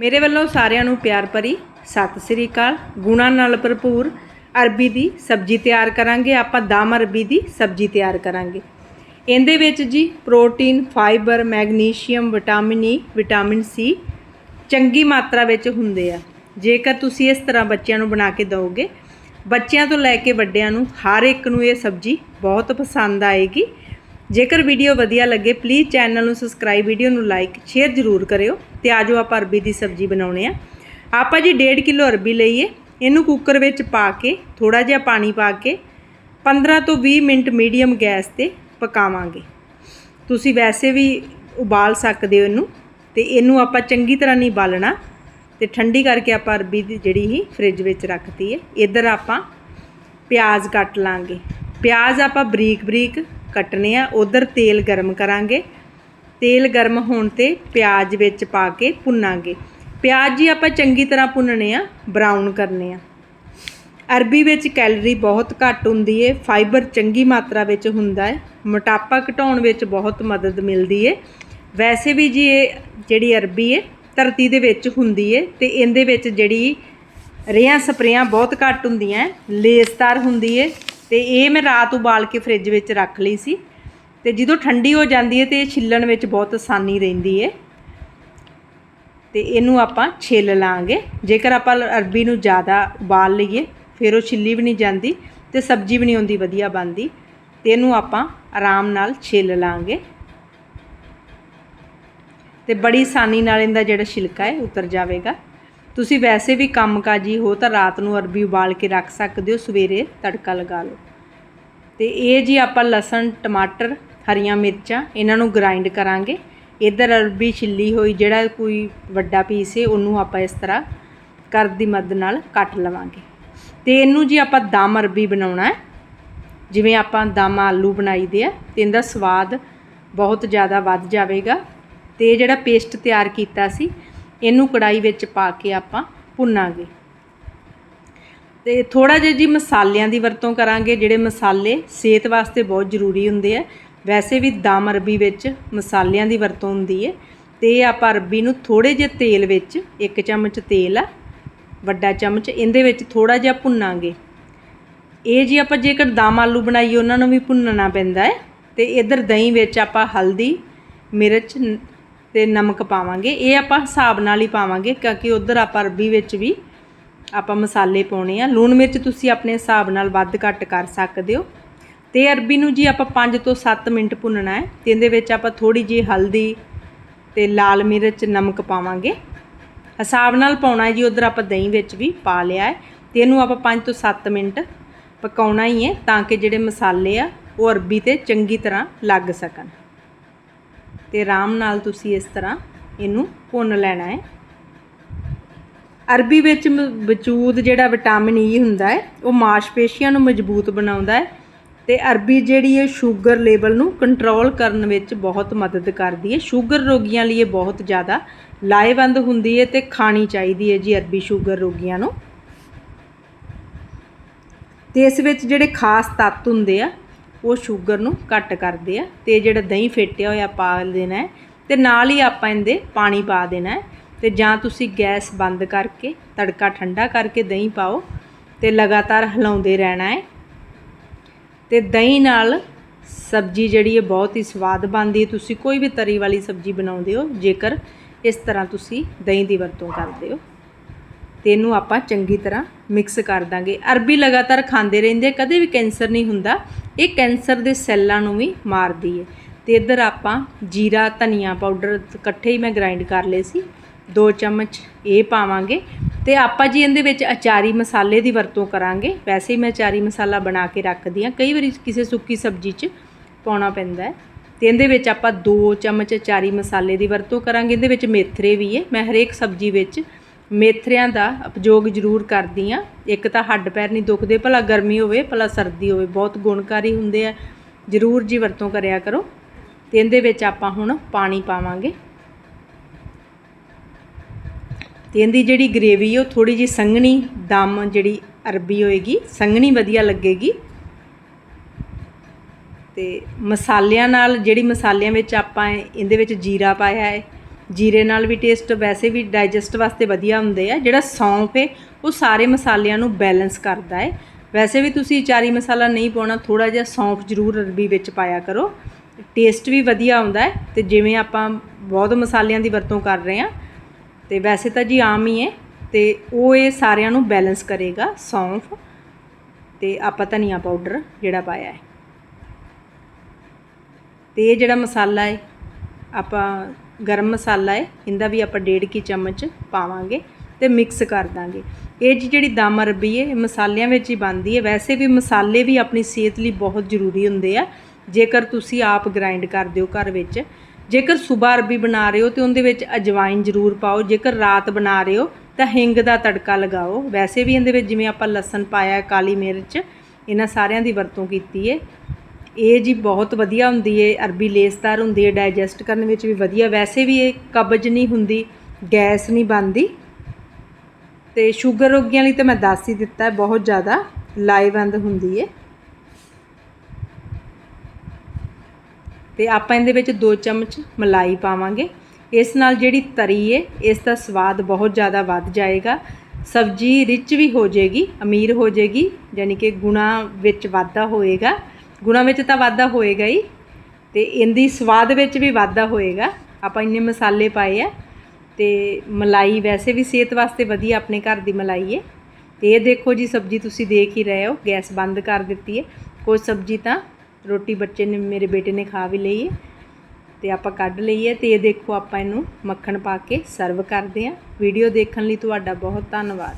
ਮੇਰੇ ਵੱਲੋਂ ਸਾਰਿਆਂ ਨੂੰ ਪਿਆਰ ਭਰੀ ਸਤਿ ਸ੍ਰੀ ਅਕਾਲ। ਗੁਣਾ ਨਾਲ ਭਰਪੂਰ ਅਰਬੀ ਦੀ ਸਬਜ਼ੀ ਤਿਆਰ ਕਰਾਂਗੇ। ਆਪਾਂ ਦਮ ਅਰਬੀ ਦੀ ਸਬਜ਼ੀ ਤਿਆਰ ਕਰਾਂਗੇ। ਇਹਦੇ ਵਿੱਚ ਜੀ protein, fibre, magnesium, vitamin E vitamin C ਚੰਗੀ ਮਾਤਰਾ ਵਿੱਚ ਹੁੰਦੇ ਆ। ਜੇਕਰ ਤੁਸੀਂ ਇਸ ਤਰ੍ਹਾਂ ਬੱਚਿਆਂ ਨੂੰ ਬਣਾ ਕੇ ਦਿਓਗੇ, ਬੱਚਿਆਂ ਤੋਂ ਲੈ ਕੇ ਵੱਡਿਆਂ ਨੂੰ ਹਰ ਇੱਕ ਨੂੰ ਇਹ ਸਬਜ਼ੀ ਬਹੁਤ ਪਸੰਦ ਆਏਗੀ। ਜੇਕਰ ਵੀਡੀਓ ਵਧੀਆ ਲੱਗੇ ਪਲੀਜ਼ ਚੈਨਲ ਨੂੰ ਸਬਸਕ੍ਰਾਈਬ ਵੀਡੀਓ ਨੂੰ ਲਾਈਕ ਸ਼ੇਅਰ ਜ਼ਰੂਰ ਕਰਿਓ। ਤੇ ਆਜੋ ਆਪਾਂ ਅਰਬੀ ਦੀ ਸਬਜ਼ੀ ਬਣਾਉਣੇ ਆ। ਆਪਾਂ ਜੀ 1.5 ਕਿਲੋ ਅਰਬੀ ਲਈਏ, ਇਹਨੂੰ ਕੁੱਕਰ ਵਿੱਚ ਪਾ ਕੇ ਥੋੜਾ ਜਿਹਾ ਪਾਣੀ ਪਾ ਕੇ 15 ਤੋਂ 20 ਮਿੰਟ ਮੀਡੀਅਮ ਗੈਸ ਤੇ ਪਕਾਵਾਂਗੇ। ਤੁਸੀਂ ਵੈਸੇ ਵੀ ਉਬਾਲ ਸਕਦੇ ਹੋ ਇਹਨੂੰ, ਤੇ ਇਹਨੂੰ ਆਪਾਂ ਚੰਗੀ ਤਰ੍ਹਾਂ ਨਹੀਂ ਬਾਲਣਾ, ਤੇ ਠੰਡੀ ਕਰਕੇ ਆਪਾਂ ਅਰਬੀ ਦੀ ਜਿਹੜੀ ਹੀ ਫ੍ਰਿਜ ਵਿੱਚ ਰੱਖਤੀ ਹੈ, ਇੱਧਰ ਆਪਾਂ ਪਿਆਜ਼ ਕੱਟ ਲਾਂਗੇ। ਪਿਆਜ਼ ਆਪਾਂ ਬਰੀਕ ਬਰੀਕ ਕੱਟਨੇ ਆ, ਉਧਰ ਤੇਲ ਗਰਮ ਕਰਾਂਗੇ। ਤੇਲ ਗਰਮ ਹੋਣ ਤੇ ਪਿਆਜ਼ ਵਿੱਚ ਪਾ ਕੇ ਭੁੰਨਾਂਗੇ। ਪਿਆਜ਼ ਜੀ ਆਪਾਂ ਚੰਗੀ ਤਰ੍ਹਾਂ ਭੁੰਨਣੇ ਆ ਬਰਾਊਨ ਕਰਨੇ ਆ। ਅਰਬੀ ਵਿੱਚ ਕੈਲਰੀ ਬਹੁਤ ਘੱਟ ਹੁੰਦੀ ਹੈ ਫਾਈਬਰ ਚੰਗੀ ਮਾਤਰਾ ਵਿੱਚ ਹੁੰਦਾ ਹੈ ਮੋਟਾਪਾ ਘਟਾਉਣ ਵਿੱਚ ਬਹੁਤ ਮਦਦ ਮਿਲਦੀ ਹੈ ਵੈਸੇ ਵੀ ਜੀ ਇਹ ਜਿਹੜੀ ਅਰਬੀ ਹੈ ਧਰਤੀ ਦੇ ਵਿੱਚ ਹੁੰਦੀ ਹੈ ਤੇ ਇਹਦੇ ਵਿੱਚ ਜਿਹੜੀ ਰੇਹਾਂ ਸਪਰੇਆਂ ਬਹੁਤ ਘੱਟ ਹੁੰਦੀਆਂ ਹੈ, ਲੇਸਦਾਰ ਹੁੰਦੀ ਹੈ ਤੇ ਇਹ ਮੈਂ ਰਾਤ ਉਬਾਲ ਕੇ ਫ੍ਰਿਜ ਵਿੱਚ ਰੱਖ ਲਈ ਸੀ। ਤੇ ਜਦੋਂ ਠੰਡੀ ਹੋ ਜਾਂਦੀ ਹੈ ਤੇ ਇਹ ਛਿੱਲਣ ਵਿੱਚ ਬਹੁਤ ਆਸਾਨੀ ਰਹਿੰਦੀ ਹੈ। ਤੇ ਇਹਨੂੰ ਆਪਾਂ ਛਿੱਲ ਲਾਂਗੇ। ਜੇਕਰ ਆਪਾਂ ਅਰਬੀ ਨੂੰ ਜ਼ਿਆਦਾ ਉਬਾਲ ਲਈਏ, ਫਿਰ ਉਹ ਛਿੱਲੀ ਵੀ ਨਹੀਂ ਜਾਂਦੀ ਤੇ ਸਬਜ਼ੀ ਵੀ ਨਹੀਂ ਹੁੰਦੀ ਵਧੀਆ ਬਣਦੀ। ਤੇ ਇਹਨੂੰ ਆਪਾਂ ਆਰਾਮ ਨਾਲ ਛਿੱਲ ਲਾਂਗੇ। ਤੇ ਬੜੀ ਆਸਾਨੀ ਨਾਲ ਇਹਦਾ ਜਿਹੜਾ ਛਿਲਕਾ ਹੈ, ਉਤਰ ਜਾਵੇਗਾ। ਤੁਸੀਂ ਵੈਸੇ ਵੀ ਕੰਮਕਾਜੀ ਹੋ ਤਾਂ ਰਾਤ ਨੂੰ ਅਰਬੀ ਉਬਾਲ ਕੇ ਰੱਖ ਸਕਦੇ ਹੋ, ਸਵੇਰੇ ਤੜਕਾ ਲਗਾ ਲਓ। ਤੇ ਇਹ ਜੀ ਆਪਾਂ ਲਸਣ, ਟਮਾਟਰ ਹਰੀਆਂ ਮਿਰਚਾਂ, ਇਹਨਾਂ ਨੂੰ ਗ੍ਰਾਈਂਡ ਕਰਾਂਗੇ। ਇਧਰ ਅਰਬੀ ਛਿੱਲੀ ਹੋਈ, ਜਿਹੜਾ ਕੋਈ ਵੱਡਾ ਪੀਸ ਹੈ ਉਹਨੂੰ ਆਪਾਂ ਇਸ ਤਰ੍ਹਾਂ ਕਰ ਦੀ ਮਦਦ ਨਾਲ ਕੱਟ ਲਵਾਂਗੇ। ਤੇ ਇਹਨੂੰ ਜੀ ਆਪਾਂ ਦਮ ਅਰਬੀ ਬਣਾਉਣਾ ਹੈ। ਜਿਵੇਂ ਆਪਾਂ ਦਮ ਆਲੂ ਬਣਾਈਦੇ ਆ, ਤੇ ਇਹਦਾ ਸਵਾਦ ਬਹੁਤ ਜ਼ਿਆਦਾ ਵੱਧ ਜਾਵੇਗਾ। ਤੇ ਇਹ ਜਿਹੜਾ ਪੇਸਟ ਤਿਆਰ ਕੀਤਾ ਸੀ, ਇਹਨੂੰ ਕੜਾਈ ਵਿੱਚ ਪਾ ਕੇ ਆਪਾਂ ਭੁੰਨਾਂਗੇ। ਤੇ ਥੋੜਾ ਜਿਹਾ ਜੀ ਮਸਾਲਿਆਂ ਦੀ ਵਰਤੋਂ ਕਰਾਂਗੇ, ਜਿਹੜੇ ਮਸਾਲੇ ਸਿਹਤ ਵਾਸਤੇ ਬਹੁਤ ਜ਼ਰੂਰੀ ਹੁੰਦੇ ਆ। ਵੈਸੇ ਵੀ ਦਮ ਅਰਬੀ ਵਿੱਚ ਮਸਾਲਿਆਂ ਦੀ ਵਰਤੋਂ ਹੁੰਦੀ ਹੈ ਤੇ ਇਹ ਆਪਾਂ ਅਰਬੀ ਨੂੰ ਥੋੜੇ ਜਿਹੇ ਤੇਲ ਵਿੱਚ, ਇੱਕ ਚਮਚ ਤੇਲ ਆ, ਵੱਡਾ ਚਮਚ, ਇਹਦੇ ਵਿੱਚ ਥੋੜਾ ਜਿਹਾ ਭੁੰਨਾਂਗੇ। ਇਹ ਜੀ ਆਪਾਂ ਜੇਕਰ ਦਮ ਆਲੂ ਬਣਾਈਏ, ਉਹਨਾਂ ਨੂੰ ਵੀ ਭੁੰਨਣਾ ਪੈਂਦਾ ਹੈ ਤੇ ਇਧਰ ਦਹੀਂ ਵਿੱਚ ਆਪਾਂ ਹਲਦੀ, ਮਿਰਚ ਨ- ਤੇ ਨਮਕ ਪਾਵਾਂਗੇ। ਇਹ ਆਪਾਂ ਹਿਸਾਬ ਨਾਲ ਹੀ ਪਾਵਾਂਗੇ, ਕਿਉਂਕਿ ਉਧਰ ਆਪਾਂ ਅਰਬੀ ਵਿੱਚ ਵੀ ਆਪਾਂ ਮਸਾਲੇ ਪਾਉਣੇ ਆ। ਲੂਣ ਮਿਰਚ ਤੁਸੀਂ ਆਪਣੇ ਹਿਸਾਬ ਨਾਲ ਵੱਧ ਘੱਟ ਕਰ ਸਕਦੇ ਹੋ। ਤੇ ਅਰਬੀ ਨੂੰ ਜੀ ਆਪਾਂ 5 ਤੋਂ 7 ਮਿੰਟ ਭੁੰਨਣਾ ਹੈ ਤੇ ਇਹਦੇ ਵਿੱਚ ਆਪਾਂ ਥੋੜੀ ਜਿਹੀ ਹਲਦੀ ਤੇ ਲਾਲ ਮਿਰਚ, ਨਮਕ ਪਾਵਾਂਗੇ। ਹਿਸਾਬ ਨਾਲ ਪਾਉਣਾ ਹੈ ਜੀ, ਉਧਰ ਆਪਾਂ ਦਹੀਂ ਵਿੱਚ ਵੀ ਪਾ ਲਿਆ ਹੈ ਤੇ ਇਹਨੂੰ ਆਪਾਂ 5 ਤੋਂ 7 ਮਿੰਟ ਪਕਾਉਣਾ ਹੀ ਹੈ ਤਾਂ ਕਿ ਜਿਹੜੇ ਮਸਾਲੇ ਆ ਉਹ ਅਰਬੀ ਤੇ ਚੰਗੀ ਤਰ੍ਹਾਂ ਲੱਗ ਸਕਣ। ਤੇ ਆਰਾਮ ਨਾਲ ਤੁਸੀਂ ਇਸ ਤਰ੍ਹਾਂ ਇਹਨੂੰ ਭੁੰਨ ਲੈਣਾ ਹੈ। ਅਰਬੀ ਵਿੱਚ ਮ- ਵਜੂਦ ਜਿਹੜਾ ਵਿਟਾਮਿਨ ਈ ਹੁੰਦਾ ਹੈ, ਉਹ ਮਾਸਪੇਸ਼ੀਆਂ ਨੂੰ ਮਜ਼ਬੂਤ ਬਣਾਉਂਦਾ ਹੈ ਤੇ ਅਰਬੀ ਜਿਹੜੀ ਹੈ ਸ਼ੂਗਰ ਲੈਵਲ ਨੂੰ ਕੰਟਰੋਲ ਕਰਨ ਵਿੱਚ ਬਹੁਤ ਮਦਦ ਕਰਦੀ ਹੈ। ਸ਼ੂਗਰ ਰੋਗੀਆਂ ਲਈ ਇਹ ਬਹੁਤ ਜ਼ਿਆਦਾ ਲਾਹੇਵੰਦ ਹੁੰਦੀ ਹੈ ਤੇ ਖਾਣੀ ਚਾਹੀਦੀ ਹੈ ਜੀ ਅਰਬੀ ਸ਼ੂਗਰ ਰੋਗੀਆਂ ਨੂੰ। ਤੇ ਇਸ ਵਿੱਚ ਜਿਹੜੇ ਖਾਸ ਤੱਤ ਹੁੰਦੇ ਆ, ਉਹ ਸ਼ੂਗਰ ਨੂੰ ਘੱਟ ਕਰਦੇ ਆ ਤੇ ਜਿਹੜਾ ਦਹੀਂ ਫੇਟਿਆ ਹੋਇਆ ਪਾ ਦੇਣਾ ਹੈ ਤੇ ਨਾਲ ਹੀ ਆਪਾਂ ਇਹਦੇ ਪਾਣੀ ਪਾ ਦੇਣਾ ਹੈ ਤੇ ਜਾਂ ਤੁਸੀਂ ਗੈਸ ਬੰਦ ਕਰਕੇ ਤੜਕਾ ਠੰਡਾ ਕਰਕੇ ਦਹੀਂ ਪਾਓ ਤੇ ਲਗਾਤਾਰ ਹਿਲਾਉਂਦੇ ਰਹਿਣਾ ਹੈ। ਤੇ ਦਹੀਂ ਨਾਲ ਸਬਜ਼ੀ ਜਿਹੜੀ ਹੈ ਬਹੁਤ ਹੀ ਸਵਾਦ ਬਣਦੀ ਹੈ। ਤੁਸੀਂ ਕੋਈ ਵੀ ਤਰੀ ਵਾਲੀ ਸਬਜ਼ੀ ਬਣਾਉਂਦੇ ਹੋ, ਜੇਕਰ ਇਸ ਤਰ੍ਹਾਂ ਤੁਸੀਂ ਦਹੀਂ ਦੀ ਵਰਤੋਂ ਕਰਦੇ ਹੋ, ਤੇ ਇਹਨੂੰ ਆਪਾਂ ਚੰਗੀ ਤਰ੍ਹਾਂ ਮਿਕਸ ਕਰ ਦਾਂਗੇ। ਅਰਬੀ ਲਗਾਤਾਰ ਖਾਂਦੇ ਰਹਿੰਦੇ ਕਦੇ ਵੀ ਕੈਂਸਰ ਨਹੀਂ ਹੁੰਦਾ। ਇਹ ਕੈਂਸਰ ਦੇ ਸੈੱਲਾਂ ਨੂੰ ਵੀ ਮਾਰਦੀ ਹੈ। ਤੇ ਇੱਧਰ ਆਪਾਂ ਜੀਰਾ, ਧਨੀਆ ਪਾਊਡਰ ਇਕੱਠੇ ਹੀ ਮੈਂ ਗ੍ਰਾਈਂਡ ਕਰ ਲਏ ਸੀ। 2 ਚਮਚ ਇਹ ਪਾਵਾਂਗੇ। ਤੇ ਆਪਾਂ ਜੀ ਇਹਦੇ ਵਿੱਚ ਅਚਾਰੀ ਮਸਾਲੇ ਦੀ ਵਰਤੋਂ ਕਰਾਂਗੇ। ਵੈਸੇ ਹੀ ਮੈਂ ਅਚਾਰੀ ਮਸਾਲਾ ਬਣਾ ਕੇ ਰੱਖਦੀ ਹਾਂ। ਕਈ ਵਾਰੀ ਕਿਸੇ ਸੁੱਕੀ ਸਬਜ਼ੀ 'ਚ ਪਾਉਣਾ ਪੈਂਦਾ ਹੈ। ਤੇ ਇਹਦੇ ਵਿੱਚ ਆਪਾਂ 2 ਚਮਚ ਅਚਾਰੀ ਮਸਾਲੇ ਦੀ ਵਰਤੋਂ ਕਰਾਂਗੇ। ਇਹਦੇ ਵਿੱਚ ਮੇਥਰੇ ਵੀ ਹੈ। ਮੈਂ ਹਰੇਕ ਸਬਜ਼ੀ ਵਿੱਚ ਮੇਥਰਿਆਂ ਦਾ ਉਪਯੋਗ ਜ਼ਰੂਰ ਕਰਦੀ ਆ ਇੱਕ ਤਾਂ ਹੱਡ ਪੈਰ ਨਹੀਂ ਦੁਖਦੇ, ਭਲਾ ਗਰਮੀ ਹੋਵੇ, ਭਲਾ ਸਰਦੀ ਹੋਵੇ, ਬਹੁਤ ਗੁਣਕਾਰੀ ਹੁੰਦੇ ਆ। ਜ਼ਰੂਰ ਜੀ ਵਰਤੋਂ ਕਰਿਆ ਕਰੋ। ਤੇ ਇਹਦੇ ਵਿੱਚ ਆਪਾਂ ਹੁਣ ਪਾਣੀ ਪਾਵਾਂਗੇ। ਤੇ ਇਹਦੀ ਜਿਹੜੀ ਗ੍ਰੇਵੀ ਉਹ ਥੋੜੀ ਜੀ ਸੰਘਣੀ ਦਮ ਜਿਹੜੀ ਅਰਬੀ ਹੋਏਗੀ, ਸੰਘਣੀ ਵਧੀਆ ਲੱਗੇਗੀ। ਤੇ ਮਸਾਲਿਆਂ ਨਾਲ ਜਿਹੜੀ ਮਸਾਲਿਆਂ ਵਿੱਚ ਆਪਾਂ ਇਹਦੇ ਵਿੱਚ ਜੀਰਾ ਪਾਇਆ ਹੈ। ਜੀਰੇ ਨਾਲ ਵੀ ਟੇਸਟ ਵੈਸੇ ਵੀ ਡਾਈਜੈਸਟ ਵਾਸਤੇ ਵਧੀਆ ਹੁੰਦੇ ਆ। ਜਿਹੜਾ ਸੌਂਫ ਹੈ ਉਹ ਸਾਰੇ ਮਸਾਲਿਆਂ ਨੂੰ ਬੈਲੈਂਸ ਕਰਦਾ ਹੈ। ਵੈਸੇ ਵੀ ਤੁਸੀਂ ਚਾਰੀ ਮਸਾਲਾ ਨਹੀਂ ਪਾਉਣਾ ਥੋੜਾ ਜਿਹਾ ਸੌਂਫ ਜ਼ਰੂਰ ਅਰਬੀ ਵਿੱਚ ਪਾਇਆ ਕਰੋ। ਟੇਸਟ ਵੀ ਵਧੀਆ ਆਉਂਦਾ ਹੈ ਤੇ ਜਿਵੇਂ ਆਪਾਂ ਬਹੁਤ ਮਸਾਲਿਆਂ ਦੀ ਵਰਤੋਂ ਕਰ ਰਹੇ ਹਾਂ ਤੇ ਵੈਸੇ ਤਾਂ ਜੀ ਆਮ ਹੀ ਹੈ ਤੇ ਉਹ ਇਹ ਸਾਰਿਆਂ ਨੂੰ ਬੈਲੈਂਸ ਕਰੇਗਾ, ਸੌਂਫ ਤੇ ਆਪਾਂ ਧਨੀਆ ਪਾਊਡਰ ਜਿਹੜਾ ਪਾਇਆ ਹੈ। ਤੇ ਇਹ ਜਿਹੜਾ ਮਸਾਲਾ ਹੈ, ਆਪਾਂ ਗਰਮ ਮਸਾਲਾ ਹੈ, ਇਹਦਾ ਵੀ ਆਪਾਂ ਡੇਢ ਕੀ ਚਮਚ ਪਾਵਾਂਗੇ ਤੇ ਮਿਕਸ ਕਰ ਦਾਂਗੇ। ਇਹ ਜੀ ਜਿਹੜੀ ਦਮ ਅਰਬੀ ਹੈ, ਇਹ ਮਸਾਲਿਆਂ ਵਿੱਚ ਹੀ ਬਣਦੀ ਹੈ। ਵੈਸੇ ਵੀ ਮਸਾਲੇ ਵੀ ਆਪਣੀ ਸਿਹਤ ਲਈ ਬਹੁਤ ਜ਼ਰੂਰੀ ਹੁੰਦੇ ਆ। ਜੇਕਰ ਤੁਸੀਂ ਆਪ ਗ੍ਰਾਈਂਡ ਕਰਦੇ ਹੋ ਘਰ ਵਿੱਚ ਜੇਕਰ ਸਵੇਰ ਅਰਬੀ ਬਣਾ ਰਹੇ ਹੋ ਤੇ ਉਹਦੇ ਵਿੱਚ ਅਜਵਾਇਨ ਜ਼ਰੂਰ ਪਾਓ, ਜੇਕਰ ਰਾਤ ਬਣਾ ਰਹੇ ਹੋ ਤਾਂ ਹਿੰਗ ਦਾ ਤੜਕਾ ਲਗਾਓ। ਵੈਸੇ ਵੀ ਇਹਦੇ ਵਿੱਚ ਜਿਵੇਂ ਆਪਾਂ ਲਸਣ ਪਾਇਆ, ਕਾਲੀ ਮਿਰਚ, ਇਹਨਾਂ ਸਾਰਿਆਂ ਦੀ ਵਰਤੋਂ ਕੀਤੀ ਹੈ ਇਹ ਜੀ ਬਹੁਤ ਵਧੀਆ ਹੁੰਦੀ ਹੈ ਅਰਬੀ ਲੇਸਦਾਰ ਹੁੰਦੀ ਹੈ ਡਾਈਜੈਸਟ ਕਰਨ ਵਿੱਚ ਵੀ ਵਧੀਆ। ਵੈਸੇ ਵੀ ਇਹ ਕਬਜ਼ ਨਹੀਂ ਹੁੰਦੀ, ਗੈਸ ਨਹੀਂ ਬਣਦੀ। ਤੇ ਸ਼ੂਗਰ ਰੋਗੀਆਂ ਲਈ ਤਾਂ ਮੈਂ ਦੱਸ ਹੀ ਦਿੱਤਾ, ਬਹੁਤ ਜ਼ਿਆਦਾ ਲਾਹੇਵੰਦ ਹੁੰਦੀ ਹੈ ਤੇ ਆਪਾਂ ਇਹਦੇ ਵਿੱਚ 2 ਚਮਚ ਮਲਾਈ ਪਾਵਾਂਗੇ। ਇਸ ਨਾਲ ਜਿਹੜੀ ਤਰੀ ਹੈ ਇਸ ਦਾ ਸਵਾਦ ਬਹੁਤ ਜ਼ਿਆਦਾ ਵੱਧ ਜਾਏਗਾ। ਸਬਜ਼ੀ ਰਿਚ ਵੀ ਹੋ ਜਾਏਗੀ, ਅਮੀਰ ਹੋ ਜਾਏਗੀ, ਯਾਨੀ ਕਿ ਗੁਣਾ ਵਿੱਚ ਵਾਧਾ ਹੋਏਗਾ। ਗੁਣਾ ਵਿੱਚ ਤਾਂ ਵਾਧਾ ਹੋਏਗਾ ਹੀ, ਤੇ ਇਹਦੀ ਸਵਾਦ ਵਿੱਚ ਵੀ ਵਾਧਾ ਹੋਏਗਾ। ਆਪਾਂ ਇੰਨੇ ਮਸਾਲੇ ਪਾਏ ਆ, ਤੇ ਮਲਾਈ ਵੈਸੇ ਵੀ ਸਿਹਤ ਵਾਸਤੇ ਵਧੀਆ ਆਪਣੇ ਘਰ ਦੀ ਮਲਾਈ ਹੈ ਤੇ ਇਹ ਦੇਖੋ ਜੀ, ਸਬਜ਼ੀ ਤੁਸੀਂ ਦੇਖ ਹੀ ਰਹੇ ਹੋ, ਗੈਸ ਬੰਦ ਕਰ ਦਿੱਤੀ ਹੈ ਕੋਈ ਸਬਜ਼ੀ ਤਾਂ ਰੋਟੀ ਬੱਚੇ ਨੇ, ਮੇਰੇ ਬੇਟੇ ਨੇ ਖਾ ਵੀ ਲਈ ਹੈ ਤੇ ਆਪਾਂ ਕੱਢ ਲਈ ਹੈ ਤੇ ਇਹ ਦੇਖੋ ਆਪਾਂ ਇਹਨੂੰ ਮੱਖਣ ਪਾ ਕੇ ਸਰਵ ਕਰਦੇ ਹਾਂ ਵੀਡੀਓ ਦੇਖਣ ਲਈ ਤੁਹਾਡਾ ਬਹੁਤ ਧੰਨਵਾਦ।